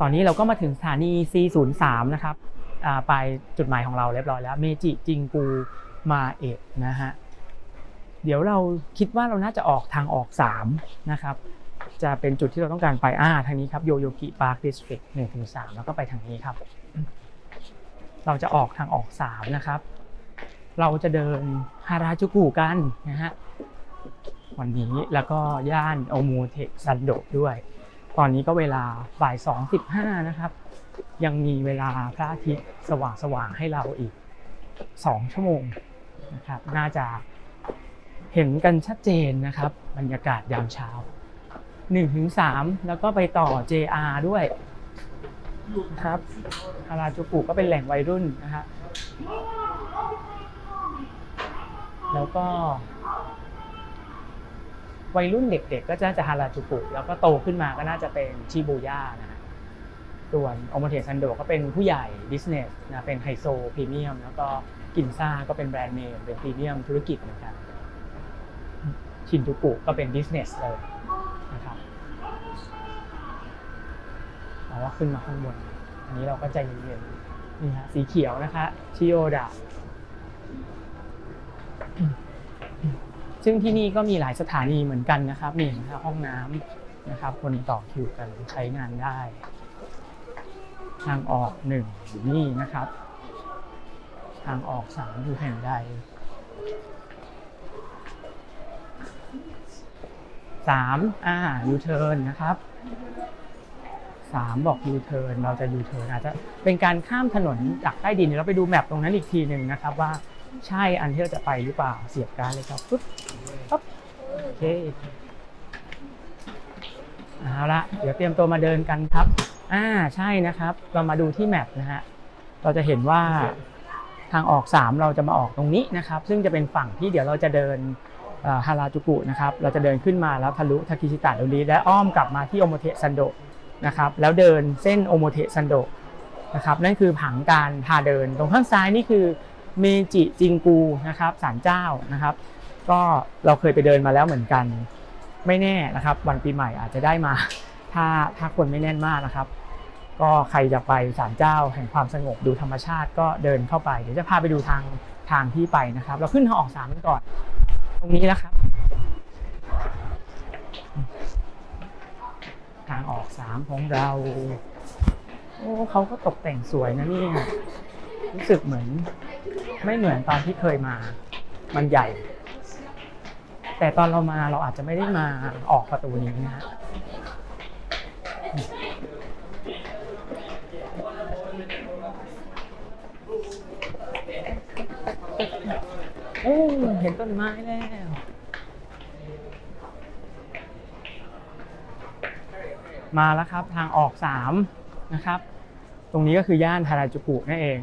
ตอนนี้เราก็มาถึงสถานี C03 นะครับอ่าไปจุดหมายของเราเรียบร้อยแล้ว เมจิจิงกูมาเอะนะฮะ เดี๋ยวเราคิดว่าเราน่าจะออกทางออก 3 นะครับ จะเป็นจุดที่เราต้องการไปอ่าทางนี้ครับโยโยกิพาร์คดิสตริกหนึ่งถึงสามแล้วก็ไปทางนี้ครับ เราจะออกทางออก 3 นะครับ เราจะเดินฮาราจูกุกันนะฮะวันนี้แล้วก็ย่านโอมูเทคซันโดด้วย ตอนนี้ก็เวลาบ่าย2.15นะครับ ยังมีเวลาพระอาทิตย์สว่างๆให้เราอีก2ชั่วโมงนะครับ น่าจะเห็นกันชัดเจนนะครับ บรรยากาศยามเช้า1-3แล้วก็ไปต่อ JR ด้วยนะครับฮาราจูกุก็เป็นแหล่งวัยรุ่นนะฮะแล้วก็ วัยรุ่นเด็กๆ ก็จะจะฮาราจูกุแล้วก็โตขึ้นมาก็น่าจะเป็นชิบูย่านะฮะส่วนโอโมเทซันโดก็เป็นผู้ใหญ่บิสเนสนะเป็นไฮโซพรีเมียมแล้วก็กินซ่าก็เป็นแบรนด์เนมเป็นพรีเมียมธุรกิจเหมือนกันชินจูกุก็เป็นบิสเนสเลยนะครับเอาว่าขึ้นมาข้างบน อันนี้เราก็ใจเย็นๆนี่ฮะสีเขียวนะคะชิโอดะ ซึ่งที่นี่ก็มีหลายสถานีเหมือนกันนะครับนี่นะครับห้องน้ำนะครับ คนต่อคิวกันใช้งานได้ ทางออกหนึ่งอยู่นี่นะครับ ทางออกสามอยู่แห่งใดสามอ่ายูเทิร์นนะครับสามบอกยูเทิร์นเราจะยูเทิร์นอาจจะเป็นการข้ามถนนจากใต้ดินเดี๋ยวเราไปดูแมปตรงนั้นอีกทีหนึ่งนะครับว่า ใช่อันที่เราจะไปหรือเปล่าเสียบการดเลยครับปุ๊บปั๊บโอเคเอาละเดี๋ยวเตรียมตัวมาเดินกันครับ อ่าใช่นะครับ เรามาดูที่แมปนะฮะเราจะเห็นว่าทางออก 3 เราจะมาออกตรงนี้นะครับ ซึ่งจะเป็นฝั่งที่เดี๋ยวเราจะเดินฮาราจูกุนะครับ เราจะเดินขึ้นมาแล้วทะลุทาคิชิตะโดริและอ้อมกลับมาที่โอโมเทซันโดนะครับ แล้วเดินเส้นโอโมเทซันโดนะครับ นั่นคือผังการพาเดิน ตรงข้างซ้ายนี่คือ เมจิจิงกูนะครับศาลเจ้านะครับ ก็เราเคยไปเดินมาแล้วเหมือนกัน ไม่แน่นะครับ วันปีใหม่อาจจะได้มา ถ้าถ้าคนไม่แน่นมากนะครับ ก็ใครจะไปศาลเจ้าแห่งความสงบดูธรรมชาติก็เดินเข้าไปเดี๋ยวจะพาไปดูทางทางที่ไปนะครับ เราขึ้นทางออกสามกันก่อน ตรงนี้แล้วครับ ทางออกสามของเราโอ้เขาก็ตกแต่งสวยนะเนี่ยรู้สึกเหมือน ไม่เหมือนตอนที่เคยมา มันใหญ่ แต่ตอนเรามาเราอาจจะไม่ได้มาออกประตูนี้นะฮะโอ้เห็นต้นไม้แล้วมาแล้วครับทางออก3นะครับ ตรงนี้ก็คือย่านฮาราจูกุนั่นเอง